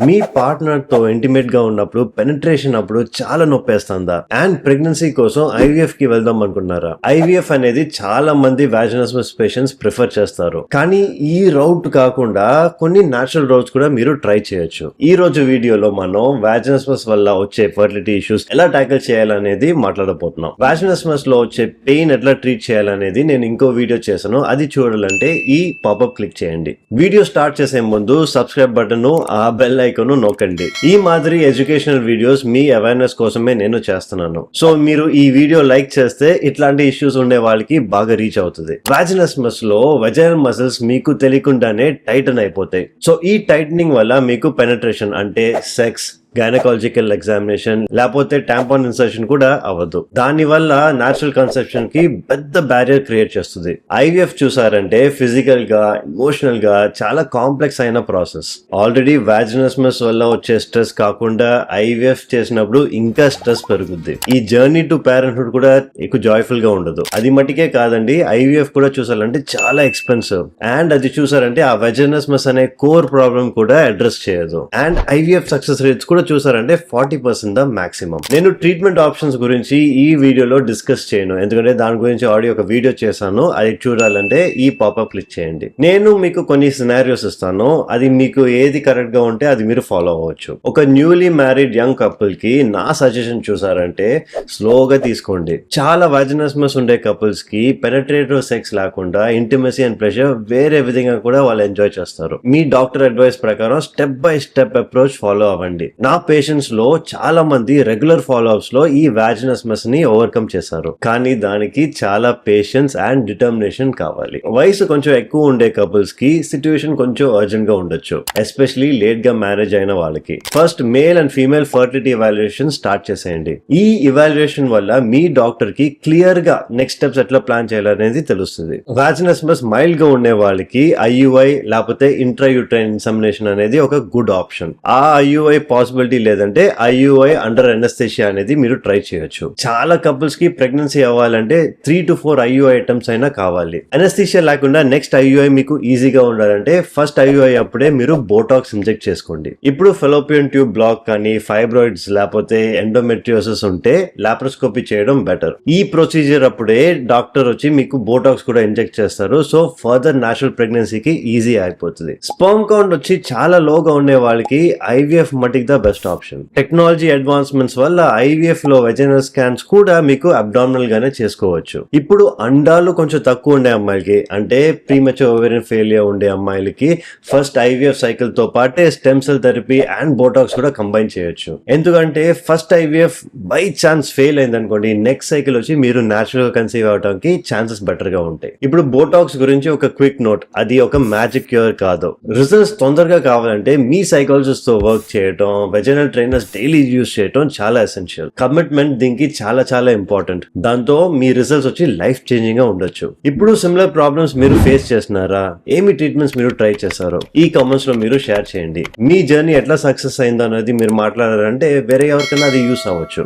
మీ పార్ట్నర్తో ఇంటిమేట్గా ఉన్నప్పుడు పెనిట్రేషన్ అప్పుడు చాలా నొప్పేస్తుందా? అండ్ ప్రెగ్నెన్సీ కోసం ఐవీఎఫ్కి వెళ్దాం అనుకున్నారా? ఐవీఎఫ్ అనేది చాలా మంది వ్యాజినస్మస్ పేషెంట్స్ ప్రిఫర్ చేస్తారు. కానీ ఈ రౌట్ కాకుండా కొన్ని నేచురల్ రౌట్స్ కూడా మీరు ట్రై చేయొచ్చు. ఈ రోజు వీడియోలో మనం వ్యాజినస్మస్ వల్ల వచ్చే ఫర్టిలిటీ ఇష్యూస్ ఎలా ట్యాకిల్ చేయాలనేది మాట్లాడబోతున్నాం. వ్యాజినస్మస్లో వచ్చే పెయిన్ ఎట్లా ట్రీట్ చేయాలనేది నేను ఇంకో వీడియో చేశాను. అది చూడాలంటే ఈ పాపప్ క్లిక్ చేయండి. వీడియో స్టార్ట్ చేసే ముందు సబ్స్క్రైబ్ బటన్ ఆ బెల్ ఐకాన్ నొక్కండి. ఈ మాదిరి ఎడ్యుకేషనల్ వీడియోస్ మీ అవేర్నెస్ కోసమే నేను చేస్తున్నాను. సో మీరు ఈ వీడియో లైక్ చేస్తే ఇట్లాంటి ఇష్యూస్ ఉండే వాళ్ళకి బాగా రీచ్ అవుతుంది. వాజినస్మస్లో వెజైనల్ మసిల్స్ మీకు తెలియకుండానే టైటన్ అయిపోతాయి. సో ఈ టైటనింగ్ వల్ల మీకు పెనట్రేషన్ అంటే సెక్స్ గైనకాలజికల్ ఎగ్జామినేషన్ లేకపోతే ట్యాంపాన్ ఇన్సర్షన్ కూడా అవ్వదు. దాని వల్ల న్యాచురల్ కన్సెప్షన్కి పెద్ద బ్యారియర్ క్రియేట్ చేస్తుంది. ఐవీఎఫ్ చూసారంటే ఫిజికల్గా ఎమోషనల్గా చాలా కాంప్లెక్స్ అయిన ప్రాసెస్ ఆల్రెడీ వ్యాజినస్మస్ వల్ల వచ్చే స్ట్రెస్ కాకుండా ఐవీఎఫ్ చేసినప్పుడు ఇంకా స్ట్రెస్ పెరుగుద్ది. ఈ జర్నీ టు పేరెంట్హుడ్ కూడా ఎక్కువ జాయ్ఫుల్గా ఉండదు. అది మటుకే కాదండి ఐవీఎఫ్ కూడా చూసారంటే చాలా ఎక్స్పెన్సివ్ అండ్ అది చూసారంటే ఆ వెజనస్మస్ అనే కోర్ ప్రాబ్లం కూడా అడ్రస్ చేయదు. అండ్ ఐవీఎఫ్ సక్సెస్ రేట్స్ కూడా చూసారంటే ఫార్టీ పర్సెంట్ ద మాక్సిమం. నేను ట్రీట్మెంట్ ఆప్షన్స్ గురించి ఈ వీడియోలో డిస్కస్ చేయను. ఎందుకంటే దాని గురించి ఆడియో ఒక వీడియో చేశాను. అది చూడాలంటే ఈ పాపప్ క్లిక్ చేయండి. నేను మీకు కొన్ని సినారియోస్ ఇస్తాను. అది మీకు ఏది కరెక్ట్గా ఉంటే అది మీరు ఫాలో అవ్వచ్చు. ఒక న్యూలీ మ్యారీడ్ యంగ్ కపుల్కి నా సజెషన్ చూసారంటే స్లోగా తీసుకోండి. చాలా వాజినస్మస్ ఉండే కపుల్స్కి పెనట్రేటివ్ సెక్స్ లేకుండా ఇంటిమసీ అండ్ ప్రెషర్ వేరే విధంగా కూడా వాళ్ళు ఎంజాయ్ చేస్తారు. మీ డాక్టర్ అడ్వైస్ ప్రకారం step by step approach follow అవ్వండి. నా పేషెంట్స్లో చాలా మంది రెగ్యులర్ ఫాలోఅప్స్లో ఈ వాజినస్మస్ని ఓవర్కమ్ చేశారు. కానీ దానికి చాలా పేషెన్స్ అండ్ డిటర్మినేషన్ కావాలి. వయసు కొంచెం ఎక్కువ ఉండే కపుల్స్కి సిచ్యువేషన్ కొంచెం అర్జెంట్గా ఉండొచ్చు. ఎస్పెషలీ లేట్గా మ్యారేజ్ అయిన వాళ్ళకి. First male and female fertility evaluation start చేసేయండి. ఈ ఇవాల్యుయేషన్ వల్ల మీ డాక్టర్కి క్లియర్గా నెక్స్ట్ స్టెప్స్ ఎట్లా ప్లాన్ చేయాలనేది తెలుస్తుంది. వ్యాజినస్మస్ మైల్డ్గా ఉండే వాళ్ళకి ఐయుఐ లేకపోతే ఇంట్రాయూట్రైన్ ఇన్సమినేషన్ అనేది ఒక గుడ్ ఆప్షన్ ఆ ఐయుఐ పాసిబుల్ పాసిబిలిటీ లేదంటే ఐయుఐ అండర్ ఎనస్థేషియా అనేది మీరు ట్రై చేయొచ్చు. చాలా కపుల్స్కి ప్రెగ్నెన్సీ అవ్వాలంటే three to four IUI items అయినా కావాలి. ఎనస్థిషియా లేకుండా నెక్స్ట్ ఐయుఐ మీకు ఈజీగా ఉండాలంటే ఫస్ట్ ఐయుఐ అప్పుడే మీరు బోటాక్స్ ఇంజెక్ట్ చేసుకోండి. ఇప్పుడు ఫెలోపియన్ ట్యూబ్ బ్లాక్ కానీ ఫైబ్రాయిడ్స్ లేకపోతే ఎండోమెట్రియోసిస్ ఉంటే లాప్రోస్కోపీ చేయడం బెటర్ ఈ ప్రొసీజర్ అప్పుడే డాక్టర్ వచ్చి మీకు బోటాక్స్ కూడా ఇంజెక్ట్ చేస్తారు. సో ఫర్దర్ నేచురల్ ప్రెగ్నెన్సీకి ఈజీ అయిపోతుంది. స్పర్మ్ కౌంట్ వచ్చి చాలా లోగా ఉండే వాళ్ళకి IVF మటిక్ the best option technology advancements వల్ల ఐవీఎఫ్లో వెజనల్ స్కాన్స్ కూడా మీకు అబ్డామినల్ గానే చేసుకోవచ్చు. ఇప్పుడు అండాలు కొంచెం తక్కువ ఉండే అమ్మాయిలకి అంటే ప్రీమచర్ ఓవేరియన్ ఫెయిలియర్ ఉండే అమ్మాయిలకి ఫస్ట్ ఐవీఎఫ్ సైకిల్తో పాటే stem cell therapy and botox కూడా కంబైన్ చేయొచ్చు. ఎందుకంటే first IVF by chance fail అయింది అనుకోండి నెక్స్ట్ సైకిల్ వచ్చి మీరు న్యాచురల్గా కన్సీవ్ అవడానికి ఛాన్సెస్ బెటర్గా ఉంటాయి. ఇప్పుడు బోటాక్స్ గురించి ఒక క్విక్ నోట్ అది ఒక మ్యాజిక్ క్యూర్ కాదు. రిజల్ట్స్ తొందరగా కావాలంటే మీ సైకాలజిస్ట్తో వర్క్ చేయటం వెజనల్ ట్రైనర్స్ డైలీ యూస్ చేయటం చాలా ఎసెన్షియల్ కమిట్మెంట్ దీనికి చాలా చాలా ఇంపార్టెంట్ దాంతో మీ రిజల్ట్స్ వచ్చి లైఫ్ చేంజింగ్గా ఉండొచ్చు. ఇప్పుడు సిమిలర్ ప్రాబ్లమ్స్ మీరు ఫేస్ చేస్తున్నారా? ఏమి ట్రీట్మెంట్స్ మీరు ట్రై చేశారో? ఈ కామెంట్స్లో మీరు షేర్ చేయండి. మీ జర్నీ ఎట్లా సక్సెస్ అయిందో అనేది మీరు మాట్లాడారంటే వేరే ఎవరికైనా అది యూస్ అవ్వచ్చు.